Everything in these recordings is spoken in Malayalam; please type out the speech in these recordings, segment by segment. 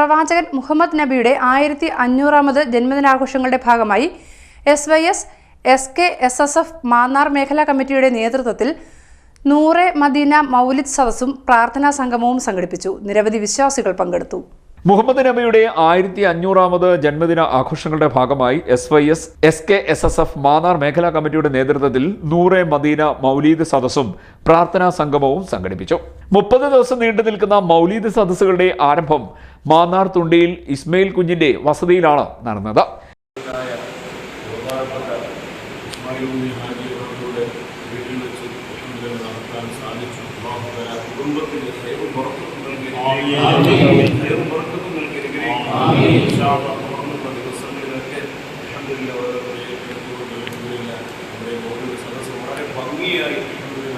പ്രവാചകൻ മുഹമ്മദ് നബിയുടെ ആയിരത്തി അഞ്ഞൂറാമത് ജന്മദിനാഘോഷങ്ങളുടെ ഭാഗമായി S Y S S K S S F Mannar മേഖലാ കമ്മിറ്റിയുടെ നേതൃത്വത്തിൽ നൂറെ മദീന മൗലിദ് സദസ്സും പ്രാർത്ഥനാ സംഗമവും സംഘടിപ്പിച്ചു. നിരവധി വിശ്വാസികൾ പങ്കെടുത്തു. മുഹമ്മദ് നബിയുടെ ആയിരത്തി അഞ്ഞൂറാമത് ജന്മദിന ആഘോഷങ്ങളുടെ ഭാഗമായി S Y S S K S S F Mannar മേഖലാ കമ്മിറ്റിയുടെ നേതൃത്വത്തിൽ നൂറെ മദീന മൗലീദ് സദസ്സും പ്രാർത്ഥനാ സംഗമവും സംഘടിപ്പിച്ചു. മുപ്പത് ദിവസം നീണ്ടു നിൽക്കുന്ന മൗലീദ് സദസ്സുകളുടെ ആരംഭം മാന്നാർ തുണ്ടിയിൽ ഇസ്മയിൽ കുഞ്ഞിന്റെ വസതിയിലാണ് നടന്നത്. ഭംഗിയായി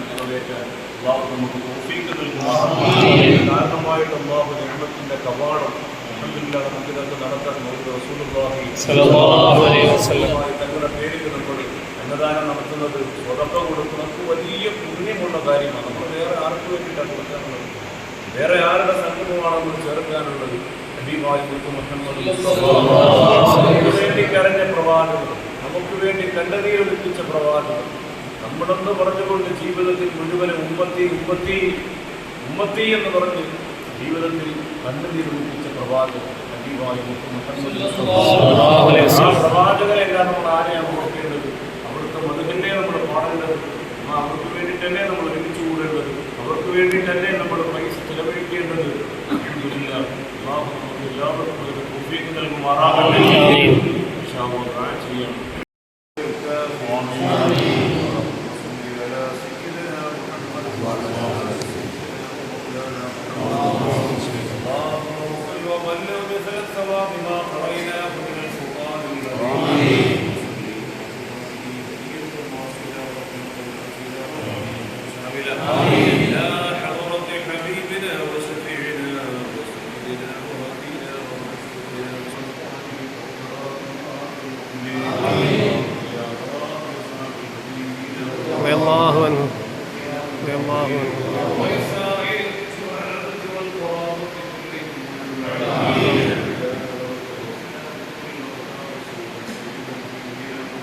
നിറവേറ്റാൻ അല്ലാഹു നമുക്ക് തൗഫീഖ് നൽകുമാറാകട്ടെ കാരണമായിട്ട് അല്ലാഹു നിഅമത്തിന്റെ കവാടം അൽഹംദുലില്ലാ നമുക്കിതൊക്കെ നടത്താൻ നമുക്ക് റസൂലുള്ളാഹി തങ്ങളുടെ പേരിൽ നമ്മൾ അന്നദാനം നടത്തുന്നത് സ്വതക്ക കൊടുക്കുന്നത് വലിയ പുണ്യമുള്ള കാര്യമാണ്. നമ്മൾ വേറെ ആർക്ക് വേണ്ടിയിട്ടാണ് കൊടുക്കാനുള്ളത് വേറെ ആരുടെ സംഗമമാണ് നമ്മൾ ചേർക്കാനുള്ളത്? നമുക്ക് വേണ്ടി കരഞ്ഞ പ്രവാചകർ നമുക്ക് വേണ്ടി കണ്ടതിയിൽ ഒളിപ്പിച്ച പ്രവാചകർ നമ്മളെന്ന് പറഞ്ഞുകൊണ്ട് ജീവിതത്തിൽ മുഴുവനും ഉമ്മത്തി ഉമ്മത്തി ഉമ്മത്തി എന്ന് പറഞ്ഞ് ജീവിതത്തിൽ കണ്ണുനീർ പ്രവാചകൻ മുഹമ്മദ് ആ പ്രവാചകരെല്ലാം നമ്മൾ ആരെയാണ് ഓർക്കേണ്ടത്? അവർക്ക് മതത്തിനെ നമ്മൾ പാടേണ്ടത് ആ അവർക്ക് തന്നെ നമ്മൾ ഒരുമിച്ച് കൂടേണ്ടത്? അവർക്ക് വേണ്ടിയിട്ടല്ലേ നമ്മൾ പൈസ ചെലവഴിക്കേണ്ടത്? എല്ലാവർക്കും നൽകുമാറാകട്ടെ. ചെയ്യാം. وبلغ مثل الثواب ما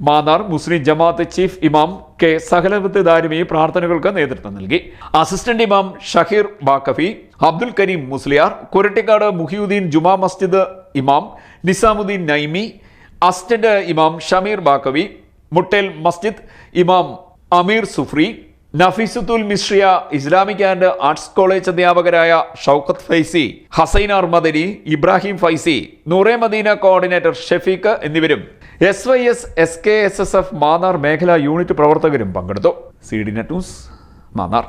മാന്നാർ മുസ്ലിം ജമാഅത്ത് ചീഫ് ഇമാം കെ സഹലവത്ത് ദാരിമി പ്രാർത്ഥനകൾക്ക് നേതൃത്വം നൽകി. അസിസ്റ്റന്റ് ഇമാം ഷഹീർ ബാക്കഫി അബ്ദുൽ കരീം മുസ്ലിയാർ കുരട്ടിക്കാട് മുഹിയുദ്ദീൻ ജുമാ മസ്ജിദ് ഇമാം നിസാമുദ്ദീൻ നൈമി അസിസ്റ്റന്റ് ഇമാം ഷമീർ ബാക്കവി മുട്ടേൽ മസ്ജിദ് ഇമാം അമീർ സുഫ്രി Nafeesathul Misriya Islamic and arts college അധ്യാപകരായ ഷൗക്കത്ത് ഫൈസി ഹസൈൻ മദനി ഇബ്രാഹിം ഫൈസി നൂറെ മദീന കോർഡിനേറ്റർ ഷെഫീഖ് എന്നിവരും S Y S S K S S F Mannar മേഖലാ യൂണിറ്റ് പ്രവർത്തകരും പങ്കെടുത്തു. C D net news Mannar.